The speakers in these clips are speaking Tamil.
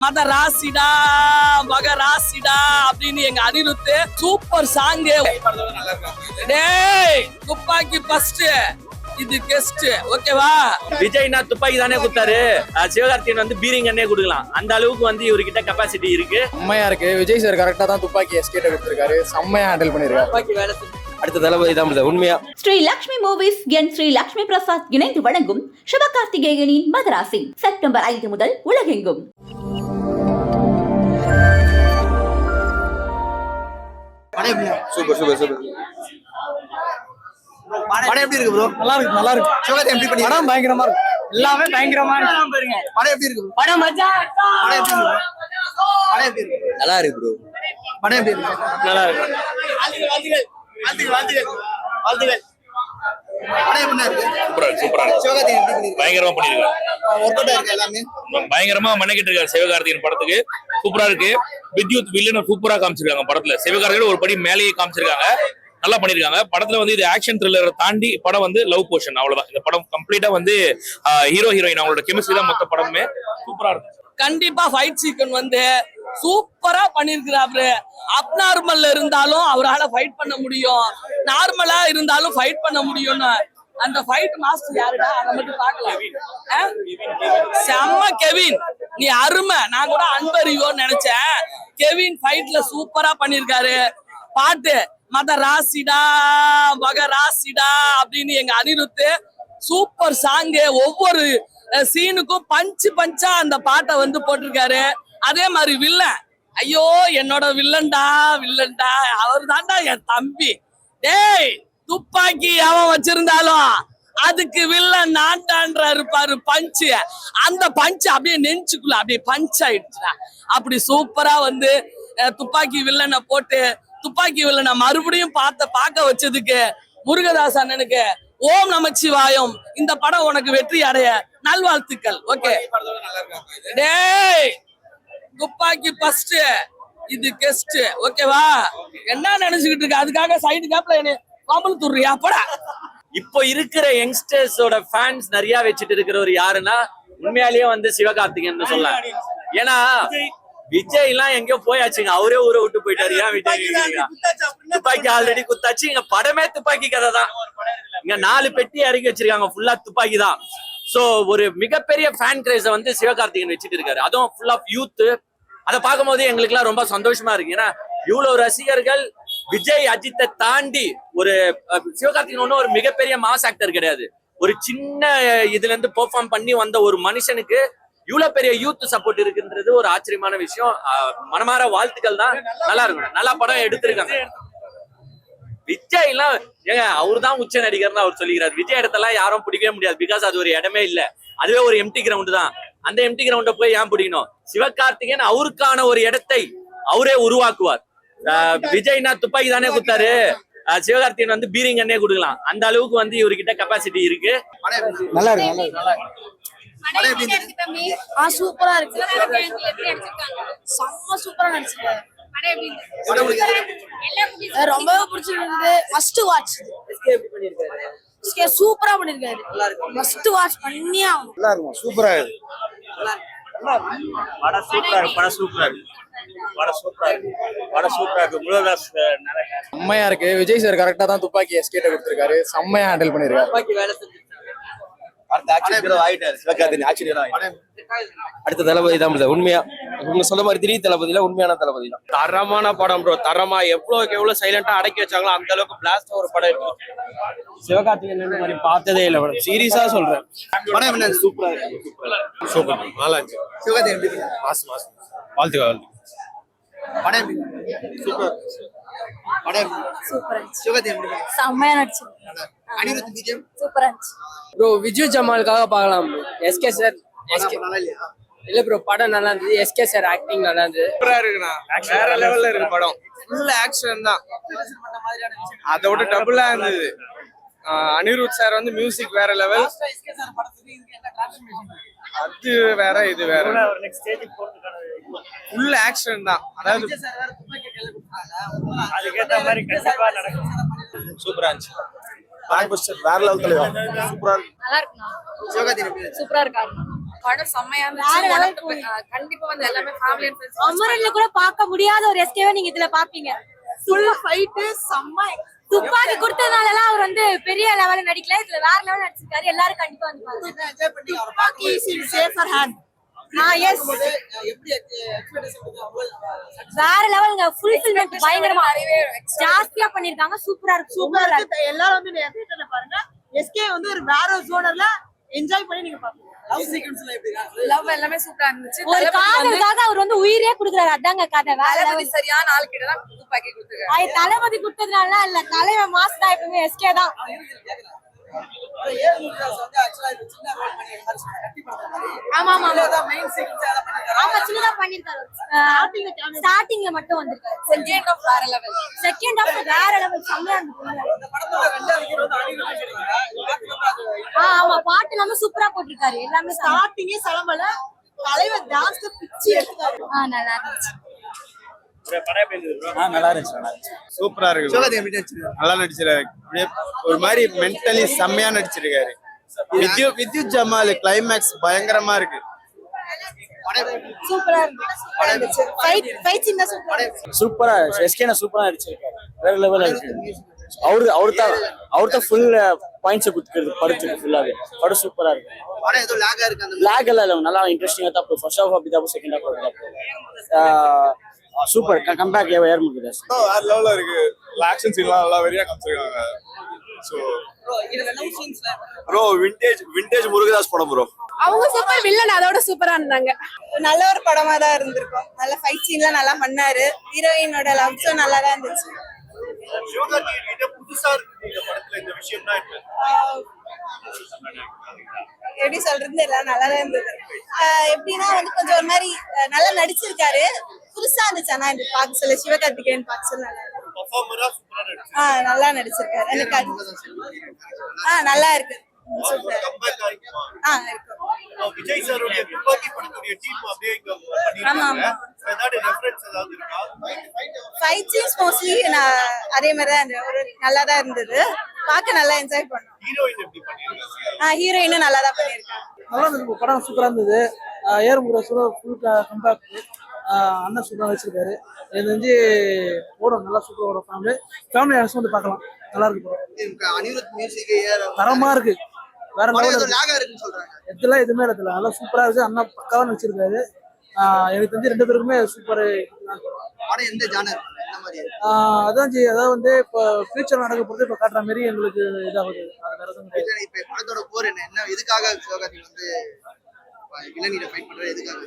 மத ராசிடா மக ராசிடா அப்படின்னு எங்க அனிருத்து சூப்பர் சாங்கு டேய் துப்பாக்கி ஃபர்ஸ்ட் இது கெஸ்ட் ஓகேவா விஜய்னா துப்பாக்கி தானே குத்தாரு அஹ் சிவகார்த்திகேயன் வந்து பீரிங் அண்ணே கொடுக்கலாம். அந்த அளவுக்கு வந்து இவர்கிட்ட கெப்பாசிட்டி இருக்கு. செம்மையா இருக்கு. விஜய் சார் கரெக்டா தான் துப்பாக்கி எஸ்கேட்ட கொடுத்திருக்காரு செம்மையா ஹேண்டில் பண்ணிருக்காரு. அடுத்த தளபதி தான் உண்மையா? ஸ்ரீ லக்ஷ்மி மூவிஸ் என் ஸ்ரீ லக்ஷ்மி பிரசாத் இணைந்து வழங்கும் சிவகார்த்திகேயனின் மதராசி செப்டம்பர் ஐந்து முதல் உலகெங்கும். Super super super. படம் எப்படி இருக்கு ப்ரோ நல்லா இருக்கு நல்லா இருக்கு. சிவகார்த்தி எப்படி பண்ணி படம் பயங்கரமா இருக்கு. எல்லாமே பயங்கரமா இருக்கு. படம் எப்படி இருக்கு? படம் மஜா படம் எப்படி இருக்கு bro? படம் எப்படி இருக்கு? நல்லா இருக்கு ப்ரோ படம் எப்படி இருக்கு? நல்லா இருக்கு. படம் எப்படி இருக்கு? சூப்பரா சூப்பரா இருக்கு. சிவகார்த்தி எப்படி பண்ணி பயங்கரமா பண்ணிருக்காரு. பயங்கரமா மண்ணிக்கிட்டு இருக்காரு சிவகார்த்திகேயன் படத்துக்கு. சூப்பரா இருக்கு. வித்யுத் வில்லனை சூப்பரா காமிச்சிருக்காங்க படத்துல. சிவகார்த்திகேயன் ஒரு படி மேலேயே காமிச்சிருக்காங்க. நல்லா பண்ணிருக்காங்க. படத்துல வந்து இது ஆக்ஷன் த்ரில்லரை தாண்டி படம் வந்து லவ் போர்ஷன் அவ்வளவுதான். இந்த படம் கம்ப்ளீட்டா வந்து ஹீரோ ஹீரோயின் அவங்களோட கெமிஸ்ட்ரி தான் மொத்த படமே சூப்பரா இருக்கு. கண்டிப்பா ஃபைட் சீக்கன் வந்து சூப்பரா பண்ணிருக்கிறாரு அப்நார்மல்ல இருந்தாலும் அவரால ஃபைட் பண்ண முடியும். நார்மலா இருந்தாலும் ஃபைட் பண்ண முடியும்னு. அந்த ஃபைட் மாஸ்டர் யாருடா அதை மட்டும் பார்க்கலாம்? செம்ம கெவின். நீ அருமை. நான் கூட அன்பறியோன்னு நினைச்சேன். கெவின் ஃபைட்ல சூப்பரா பண்ணிருக்காரு பாட்டு மத ராசிடா மக ராசிடா அப்படின்னு எங்க அனிருத்து சூப்பர் சாங்கு ஒவ்வொரு சீனுக்கும் பஞ்சு பஞ்சா அந்த பாட்டை வந்து போட்டிருக்காரு. அதே மாதிரி வில்லன் ஐயோ என்னோட வில்லன்டா வில்லன்டா அவர் தான்டா என் தம்பி. டேய் துப்பாக்கி அவன் வச்சிருந்தாலும் அதுக்கு வில்லன் நான்டான்ற இருப்பாரு பஞ்சு அந்த பஞ்சு அப்படியே நெஞ்சுக்குள்ள அப்படியே பஞ்ச் ஆயிடுச்சுடா. அப்படி சூப்பரா வந்து துப்பாக்கி வில்லனை போட்டு துப்பாக்கி வில்லனை மறுபடியும் பார்த்த பார்க்க வச்சதுக்கு முருகதாஸ் அண்ணனுக்கு ஓம் நமச்சிவாயம் இந்த படம் உனக்கு வெற்றி அடைய நல்வாழ்த்துக்கள். ஓகே. டேய் துப்பாக்கி ஃபர்ஸ்ட் இது கெஸ்ட் ஓகேவா? என்ன நினைச்சுக்கிட்டு இருக்க? அதுக்காக சைடு கேப்ல என்ன கமல் துடுறியா போடா. இப்போ இருக்கிற யங்ஸ்டர்ஸோட ஃபேன்ஸ் நிறைய வச்சுட்டு இருக்கிறவர் யாருன்னா உண்மையாலேயே வந்து சிவகார்த்திகேயன் சொல்லலாம். ஏன்னா விஜய். எல்லாம் எங்கேயோ போயாச்சுங்க. அவரே ஊரை விட்டு போயிட்டாரு. ஏன் விஜய்? துப்பாக்கி ஆல்ரெடி குத்தாச்சு. இங்க படமே துப்பாக்கி கதை தான். இங்க நாலு பெட்டி இறக்கி வச்சிருக்காங்க. ஃபுல்லா துப்பாக்கி தான். சோ ஒரு மிகப்பெரிய ஃபேன் கிரேஸ வந்து சிவகார்த்திகேயன் வச்சுட்டு இருக்காரு. அதுவும் ஃபுல் ஆஃப் யூத் அதை பார்க்கும்போது எங்களுக்குலாம் ரொம்ப சந்தோஷமா இருக்கு. ஏன்னா இவ்வளவு ரசிகர்கள் விஜய் அஜித்தை தாண்டி ஒரு சிவகார்த்திகன் சிவகார்த்திகேயன் ஒன்றும் ஒரு மிகப்பெரிய மாஸ் ஆக்டர் கிடையாது. ஒரு சின்ன இதுல இருந்து பெர்ஃபார்ம் பண்ணி வந்த ஒரு மனுஷனுக்கு இவ்வளவு பெரிய யூத் சப்போர்ட் இருக்குன்றது ஒரு ஆச்சரியமான விஷயம். மனமார வாழ்த்துக்கள் தான். நல்லா இருக்கும். நல்லா படம் எடுத்திருக்காங்க. விஜய் எல்லாம் ஏங்க அவர் தான் உச்ச நடிகர்னு அவர் சொல்லிக்கிறார். விஜய் இடத்தெல்லாம் யாரும் பிடிக்கவே முடியாது. பிகாஸ் அது ஒரு இடமே இல்ல. அதுவே ஒரு எம்டி கிரவுண்ட் தான். அந்த எம்டி கிரவுண்ட போய் ஏன் பிடிக்கணும்? சிவகார்த்திகேயன் அவருக்கான ஒரு இடத்தை அவரே உருவாக்குவார். விஜய்னா துப்பாக்கி தானே குத்தாரு ஆஹ் சிவகார்த்திகேயன் வந்து பீரிங் அண்ணே கொடுக்கலாம். அந்த அளவுக்கு வந்து இவர்கிட்ட கெப்பாசிட்டி இருக்கு. நல்லா இருக்கு சூப்பரா இருக்கு. செம்ம சூப்பரா நடிச்சிருக்காரு. ரொம்பவே பிடிச்சிருந்தது. ஃபர்ஸ்ட் வாட்ச் சூப்பரா பண்ணிருக்காரு. ஃபர்ஸ்ட் வாட்ச் பண்ணியே நல்லா இருக்கும் சூப்பரா இருக்கு. படம் சூப்பரா இருக்கு. படம் சூப்பரா இருக்கு. படம் சூப்பரா இருக்கு. படம் சூப்பரா இருக்கு. முருகதாஸ் செம்மையா இருக்கு. விஜய் சார் கரெக்டா தான் துப்பாக்கி எஸ்கேட்ட கொடுத்திருக்காரு. செம்மையா ஹேண்டில் பண்ணிருக்காரு. அடுத்த ஆக்ஷன் ஹீரோ ஆயிட்டாரு. சிவகார்த்தி ஆக்ஷன் ஹீரோ ஆயிட்டாரு. அடுத்த தளபதி தான் உண்மையா உங்க சொல்ல மாதிரி திடீர் தளபதியில உண்மையான தளபதி தான். தரமான படம் ப்ரோ தரமா எவ்வளவுக்கு எவ்வளவு சைலண்டா அடக்கி வச்சாங்களோ அந்த அளவுக்கு பிளாஸ்ட் ஒரு படம் எடுத்து சிவகார்த்திகேயன் இந்த மாதிரி பார்த்ததே இல்லை மேடம் சீரியஸா சொல்றேன். படம் எப்படி சூப்பரா இருக்கு. சூப்பர். நல்லா இருந்துச்சு. சிவகார்த்தி எப்படி பண்ணி மாசம் மாசம் வாழ்த்துக்கள். படம் சூப்பர் படம் சூப்பரா பண்ணி செம்மையா நடிச்சு. அனிருத் விஜயம் சூப்பரா இருந்துச்சு. ப்ரோ விஜய் ஜமாலுக்காக பார்க்கலாம் எஸ்கே சார் எஸ்கே நல்லா இல்லையா? இல்ல ப்ரோ படம் நல்லா இருந்தது. எஸ்கே சார் ஆக்டிங் நல்லா இருந்தது. சூப்பரா இருக்குண்ணா. வேற லெவல்ல இருக்கு படம். ஃபுல் ஆக்ஷன் தான். அதை விட டபுளா இருந்தது. அனிருத் சார் வந்து மியூசிக் வேற லெவல் அது வேற இது வேற. ஃபுல் ஆக்ஷன் தான். அதாவது சூப்பரா இருந்துச்சு. பிளாக் பஸ்டர் வேற லெவல் தலைவா சூப்பரா இருக்கு. சூப்பரா இருக்காரு படம் செம்மையா இருந்துச்சு. கண்டிப்பா வந்து எல்லாமே ஃபேமிலி அண்ட் ஃப்ரெண்ட்ஸ் அமரன்ல கூட பார்க்க முடியாத ஒரு எஸ்கேவை நீங்க இதுல பாப்பீங்க ஃபுல் ஃபைட் செம்ம துப்பாக்கி கொடுத்ததுனால அவர் வந்து பெரிய லெவல்ல நடிக்கல. இதுல வேற லெவல் நடிச்சிருக்காரு. எல்லாரும் கண்டிப்பா வந்து பாருங்க. துப்பாக்கி சேஃபர் ஹேண்ட் ஆ எஸ் வேற லெவலுங்க ஃபுல்ஃபில்மென்ட் பயங்கரமா. ஜாஸ்தியா பண்ணிருக்காங்க சூப்பரா இருக்கு சூப்பரா இருக்கு எல்லாரும் வந்து பாருங்க. எஸ்கே வந்து ஒரு வேற ஜோனர்ல என்ஜாய் பண்ணி நீங்க பாப்பீங்க லவ் எல்லாமே சூப்பரா இருந்துச்சு. ஒரு காதலுக்காக அவர் வந்து உயிரே குடுக்குறாரு. அதாங்க கதை. வேற தளபதி சரியான ஆள் கிட்ட தான் கொடுத்துருக்காரு. தளபதி கொடுத்ததுனால இல்ல தலைவன் மாஸ் தான் எப்பவுமே எஸ்கே தான். ஆமா ஆமா ஆமா. சின்னதா பண்ணிருக்காரு. ஸ்டார்டிங்ல மட்டும் வந்திருக்காரு. செகண்ட் ஆஃப் வேற லெவல் செகண்ட் ஹாஃப் வேற லெவல் செம்மையா இருந்துச்சு. ஆமா பாட்டு எல்லாமே சூப்பரா போட்டிருக்காரு. எல்லாமே. ஸ்டார்டிங்கே சிலம்பல தலைவர் டான்ஸ் பிச்சு எடுத்தாரு. ஆ நல்லா இருந்துச்சு. நல்லா இருந்துச்சு நல்லா இருந்துச்சு. சூப்பரா இருக்கு நல்லா நடிச்சிருக்காரு. ஒரு மாதிரி மென்டலி செம்மையா நடிச்சிருக்காரு. வித்யுத் வித்யுத் ஜமால் கிளைமேக்ஸ் பயங்கரமா இருக்கு. சூப்பரா சூப்பரா இருந்துச்சு. சூப்பரா எஸ்கேன சூப்பரா நடிச்சிருக்காரு. வேற இருக்கு. அவரு அவர் தான் அவர் தான் ஃபுல் பாயிண்ட்ஸ் கொடுத்துருது படத்துக்கு ஃபுல்லாவே படம் சூப்பரா இருக்கு படம் ஏதோ லாகா இருக்கு அந்த லேக் எல்லாம் இல்லை நல்லா இன்ட்ரெஸ்டிங்கா தான் போகும் ஃபர்ஸ்ட் ஹாஃப் அப்படி தான் செகண்ட் ஹாஃப் அப்படி சூப்பர் கம்பேக் ஏற முடியுது வேற லெவல்ல இருக்கு. ஆக்ஷன் சீன்லாம் நல்லா வெறியா காமிச்சிருக்காங்க. So bro vintage vintage Murugadoss படம் ப்ரோ அவங்க சூப்பர் வில்லன் அதோட சூப்பரா இருந்தாங்க. நல்ல ஒரு படமா தான் இருந்திருக்கும். நல்ல ஃபைட் சீன்லாம் நல்லா பண்ணாரு. ஹீரோயினோட லவ் ஷோ நல்லா தான் இருந்துச்சு. புதுசா இருக்கு இந்த படத்துல இந்த விஷயம்னா எப்படி சொல்றது? எல்லாம் நல்லா தான் இருந்தது எப்படின்னா வந்து கொஞ்சம் ஒரு மாதிரி நல்லா நடிச்சிருக்காரு. புதுசா இருந்துச்சு. ஆனா இது பார்க்க சொல்ல சிவகார்த்திகேயன் பார்க்க சொல்ல நல்லா நடிச்சிருக்காரு. எனக்கு ஆஹ் நல்லா இருக்கு. ஆஹ் இருக்கும் விஜய் சாருடைய துப்பாக்கி படத்துடைய டீம் அப்படியே ஃபைட் சீன்ஸ் மோஸ்ட்லி நான் அதே மாதிரி தான் ஒரு நல்லா தான் இருந்தது. பார்க்க நல்லா என்ஜாய் பண்ணோம். ஹீரோயின் எப்படி பண்ணிருக்காங்க ஆஹ் ஹீரோயினும் நல்லா தான் பண்ணியிருக்காங்க. நல்லா இருந்தது. படம் சூப்பரா இருந்தது. ஏறுமுறை ஃபுல் கம்பேக் அண்ணன் சூப்பரா வச்சிருக்காரு. இது வந்து ஓடும். நல்லா சூப்பரா ஓடும். ஃபேமிலி ஃபேமிலி அரசு வந்து பார்க்கலாம். நல்லா இருக்கு அனிருத் மியூசிக் ஏற தரமா இருக்கு. வேற லெவல் ஏதோ லாகா இருக்குன்னு சொல்றாங்க. எதுலாம் எதுவுமே இடத்துல நல்லா சூப்பரா இருக்கு. அண்ணா பக்காவா வச்சிருக்காரு. எனக்கு தெரிஞ்சு ரெண்டு பேருக்குமே சூப்பர் படம் எந்த ஜானர் அதான் ஜி அதாவது வந்து இப்போ ஃபியூச்சர் நடக்க போறது இப்போ காட்டுற மாதிரி எங்களுக்கு இதாகுது. அது வேற எதுவும் படத்தோட போர் என்ன? என்ன எதுக்காக சிவகார்த்திக் வந்து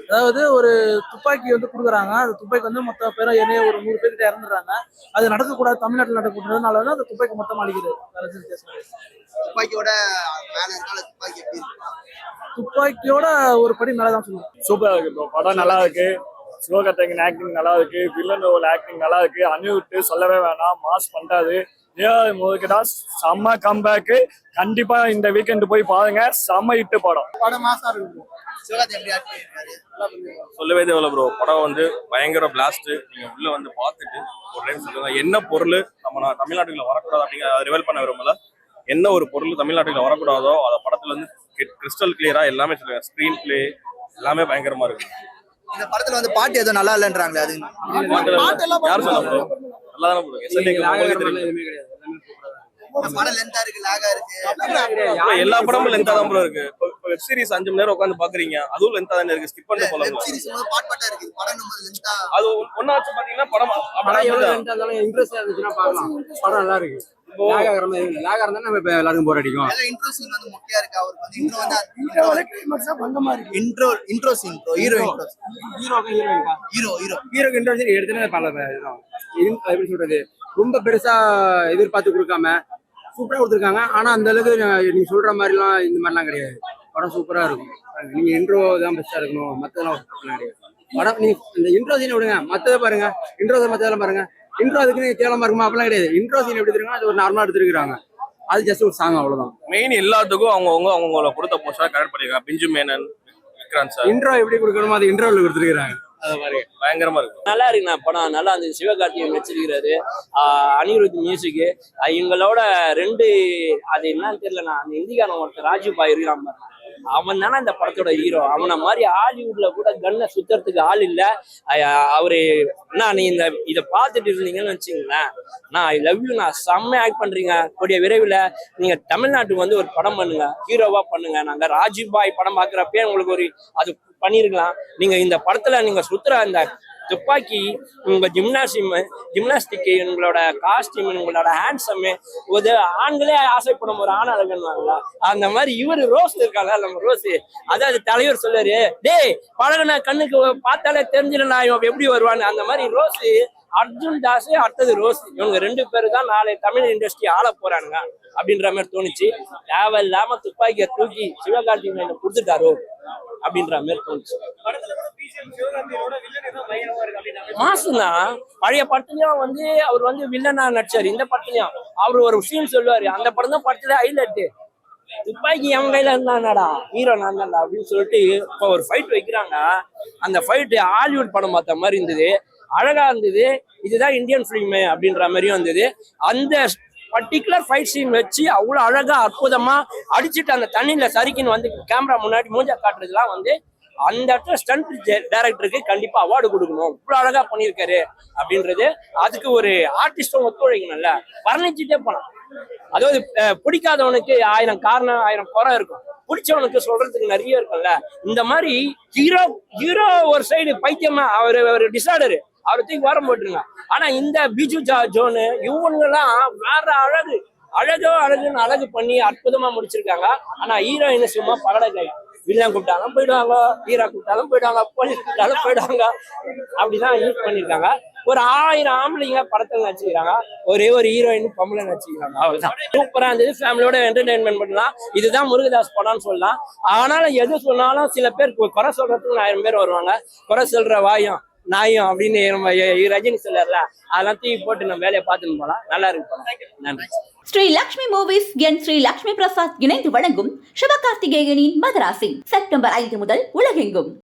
அதாவது ஒரு துப்பாக்கி வந்து கொடுக்குறாங்க. அந்த துப்பாக்கி வந்து மொத்த பேரும் ஏனைய ஒரு நூறு பேர்கிட்ட இறந்துடுறாங்க. அது நடக்கக்கூடாது. தமிழ்நாட்டில் நடக்கக்கூடாதுனால வந்து அந்த துப்பாக்கி மொத்தம் அழிக்கிறது. துப்பாக்கியோட துப்பாக்கியோட ஒரு படி மேலே தான் சொல்லுவோம். சூப்பரா இருக்கு ப்ரோ படம் நல்லா இருக்கு. சிவகார்த்திகேயன் ஆக்டிங் நல்லா இருக்கு. வில்லனோட ஆக்டிங் நல்லா இருக்கு. அனிருத் சொல்லவே வேணாம். மாஸ் பண்றாரு. ஏஆர் முருகதாஸ் செம்ம கம்பேக்கு கண்டிப்பா இந்த வீக்கெண்ட் போய் பாருங்க. செம்ம இட்டு படம். மாசா சொல்லவே தேவையில்ல ப்ரோ படம் வந்து பயங்கர பிளாஸ்ட் நீங்க உள்ள வந்து பார்த்துட்டு ஒரு டைம் சொல்லுங்க. என்ன பொருள் நம்ம நா- தமிழ்நாட்டுக்குள்ள வரக்கூடாது அப்படிங்கிற ரிவல் பண்ண விரும்பல. என்ன ஒரு பொருள் தமிழ்நாட்டுக்குள்ள வரக்கூடாதோ அதை படத்துல வந்து கிறிஸ்டல் கிளியரா எல்லாமே சொல்லுங்க. ஸ்கிரீன் பிளே எல்லாமே பயங்கரமா இருக்கு. இந்த படத்துல வந்து பாட்டு எதுவும் நல்லா இல்லைன்றாங்களே அது. யார் சொல்ல நல்லா தானே எல்லா படமும் லென்த்தா தான் ப்ரோ இருக்கு. வெப் சீரிஸ் அஞ்சு மணி நேரம் உட்காந்து பாக்குறீங்க அதுவும் லென்த்தா தானே இருக்கு? ஸ்கிப் பண்ணிட்டு போலாம் படம் லென்த்தா அது ஒன்னாச்சு பாத்தீங்கன்னா படம் இன்ட்ரெஸ்ட் இருந்துச்சுன்னா பார்க்கலாம். படம் நல்லா இருக்கு. இப்போ லாகாகிற மாதிரி லாகா இருந்தா நம்ம இப்ப எல்லாருக்கும் போர் அடிக்கும். இன்ட்ரோ சீன் வந்து முக்கியா இருக்கு? அவருக்கு வந்து இன்ட்ரோ வந்து intro intro scene bro hero intro ஹீரோக்கு ஹீரோயின்கா ஹீரோ ஹீரோ ஹீரோக்கு இன்ட்ரோடக்ஷன் எடுத்துனே பல இதுதான். இது எப்படி சொல்றது? ரொம்ப பெருசா எதிர்பார்த்து கொடுக்காம சூப்பரா கொடுத்துருக்காங்க. ஆனா அந்த அளவுக்கு நீங்க சொல்ற மாதிரிலாம் இந்த மாதிரிலாம் கிடையாது. படம் சூப்பரா இருக்கும். நீங்க இன்ட்ரோ தான் பெஸ்டா இருக்கணும். மத்ததெல்லாம் கிடையாது. படம் நீங்க இந்த இன்ட்ரோ சீனை விடுங்க. மத்ததை பாருங்க. இன்ட்ரோ மத்ததெல்லாம் பாருங்க. இன்ட்ரோ அதுக்கு நீங்க கேவலமா இருக்குமா? அப்படிலாம் கிடையாது. இன்ட்ரோ சீன் எப்படி எடுத்துருக்காங்க அது ஒரு நார்மலா எடுத்துருக்காங்க அது ஜஸ்ட் ஒரு சாங் அவ்வளவுதான். மெயின் எல்லாத்துக்கும் அவங்கவுங்க அவங்கவுங்கள கொடுத்த போஸ்டா கரெக்ட் பண்ணிருக்காங்க. பிஞ்சு மேனன் விக்ராந்த் சார் இன்ட்ரோ எப்படி கொடுக்கணுமோ அது இன்ட்ரோல கொடுத்துருக்காங்க அதை பாருங்க பயங்கரமா இருக்கு. நல்லா இருக்குண்ணா படம். நல்லா இருந்துச்சு சிவகார்த்திகேயன் வச்சிருக்கிறாரு ஆஹ் அனிருத் மியூசிக்கு இவங்களோட ரெண்டு அது என்னன்னு தெரியலண்ணா. அந்த இந்திக்காரன் ஒருத்தர் ராஜு பாய் இருக்கிறான் பாருங்க. அவன் தானே இந்த படத்தோட ஹீரோ அவனை மாதிரி ஹாலிவுட்ல கூட கன்னை சுத்துறதுக்கு ஆள் இல்ல. அவரு அண்ணா நீ இந்த இதை பார்த்துட்டு இருந்தீங்கன்னு வச்சுங்களேன் நான் ஐ லவ் யூ நான் செம்ம ஆக்ட் பண்றீங்க. கூடிய விரைவில் நீங்க தமிழ்நாட்டுக்கு வந்து ஒரு படம் பண்ணுங்க. ஹீரோவா பண்ணுங்க. நாங்க ராஜீவ் பாய் படம் பாக்குறப்பே உங்களுக்கு ஒரு அது பண்ணிருக்கலாம் நீங்க இந்த படத்துல நீங்க சுத்துற அந்த துப்பாக்கி உங்க ஜிம்னாசியம் ஜிம்னாஸ்டிக் உங்களோட காஸ்டியூம் உங்களோட ஹேண்ட்ஸம் ஒரு ஆண்களே ஆசைப்படும் ஒரு ஆண் அழகன்வாங்களா அந்த மாதிரி இவர் ரோஸ் இருக்காங்க நம்ம ரோஸ் அதாவது தலைவர் சொல்லுவாரு டேய் பழகுன கண்ணுக்கு பார்த்தாலே தெரிஞ்சிடலாம் இவன் எப்படி வருவான்னு. அந்த மாதிரி ரோஸ் அர்ஜுன் தாஸ் அடுத்தது ரோஸ் இவங்க ரெண்டு பேரு தான் நாளை தமிழ் இண்டஸ்ட்ரி ஆள போறானுங்க அப்படின்ற மாதிரி தோணுச்சு. தேவை இல்லாம துப்பாக்கியை தூக்கி சிவகார்த்திகேயன் கொடுத்துட்டாரோ அப்படின்ற மாதிரி தோணுச்சு. மாசுனா பழைய படத்துலயும் வந்து அவர் வந்து வில்லனா நடிச்சாரு. இந்த படத்துலயும் அவர் ஒரு விஷயம் சொல்லுவாரு. அந்த படம் தான் படத்துல ஹைலைட் துப்பாக்கி என் கையில இருந்தாடா ஹீரோ நான் தான்டா அப்படின்னு சொல்லிட்டு இப்போ ஒரு ஃபைட் வைக்கிறாங்க. அந்த ஃபைட் ஹாலிவுட் படம் பார்த்த மாதிரி இருந்தது. அழகா இருந்தது. இதுதான் இந்தியன் ஃபிலிம் அப்படின்ற மாதிரியும் இருந்தது. அந்த பர்டிகுலர் ஃபைட் சீன் வச்சு அவ்வளோ அழகா அற்புதமா அடிச்சுட்டு அந்த தண்ணியில சரிக்கின்னு வந்து கேமரா முன்னாடி மூஞ்சா காட்டுறதுலாம் வந்து அந்த இடத்துல ஸ்டண்ட் டைரக்டருக்கு கண்டிப்பா அவார்டு கொடுக்கணும். இவ்வளவு அழகா பண்ணியிருக்காரு அப்படின்றது அதுக்கு ஒரு ஆர்டிஸ்டும் ஒத்துழைக்கணும்ல. வர்ணிச்சுட்டே போலாம். அதாவது பிடிக்காதவனுக்கு ஆயிரம் காரணம் ஆயிரம் குறை இருக்கும். பிடிச்சவனுக்கு சொல்றதுக்கு நிறைய இருக்கும்ல. இந்த மாதிரி ஹீரோ ஹீரோ ஒரு சைடு பைத்தியமா அவர் ஒரு டிசார்டரு அவரை தூக்கி வாரம் போட்டுருங்க. ஆனா இந்த பிஜு ஜா ஜோனு இவங்கெல்லாம் வேற அழகு. அழகோ அழகுன்னு அழகு பண்ணி அற்புதமா முடிச்சிருக்காங்க. ஆனா ஹீரோயின் சும்மா பகடக்காய் வில்லன் கூப்பிட்டாலும் போயிடுவாங்க ஹீரோ கூப்பிட்டாலும் போயிடுவாங்க போலீஸ் கூப்பிட்டாலும் போயிடுவாங்க. அப்படிதான் யூஸ் பண்ணிருக்காங்க. ஒரு ஆயிரம் ஆம்பளைங்க படத்துல நடிச்சுக்கிறாங்க ஒரே ஒரு ஹீரோயின் பொம்பளை நடிச்சுக்கிறாங்க அவ்வளவுதான். சூப்பரா இருந்தது. ஃபேமிலியோட என்டர்டைன்மெண்ட் பண்ணலாம். இதுதான் முருகதாஸ் படம்னு சொல்லலாம். ஆனாலும் எது சொன்னாலும் சில பேர் குறை சொல்றதுக்கு ஆயிரம் பேர் வருவாங்க. குறை சொல்ற வாயும். நாயும் அப்படின்னு நம்ம ரஜினி சொல்லல அதெல்லாம் தூக்கி போட்டு நம்ம வேலையை பார்த்துன்னு போலாம். நல்லா இருக்கு நன்றி. ஸ்ரீ லக்ஷ்மி மூவிஸ் என் ஸ்ரீ லக்ஷ்மி பிரசாத் இணைந்து வழங்கும் சிவகார்த்திகேயனின் மதராசி செப்டம்பர் ஐந்து முதல் உலகெங்கும்.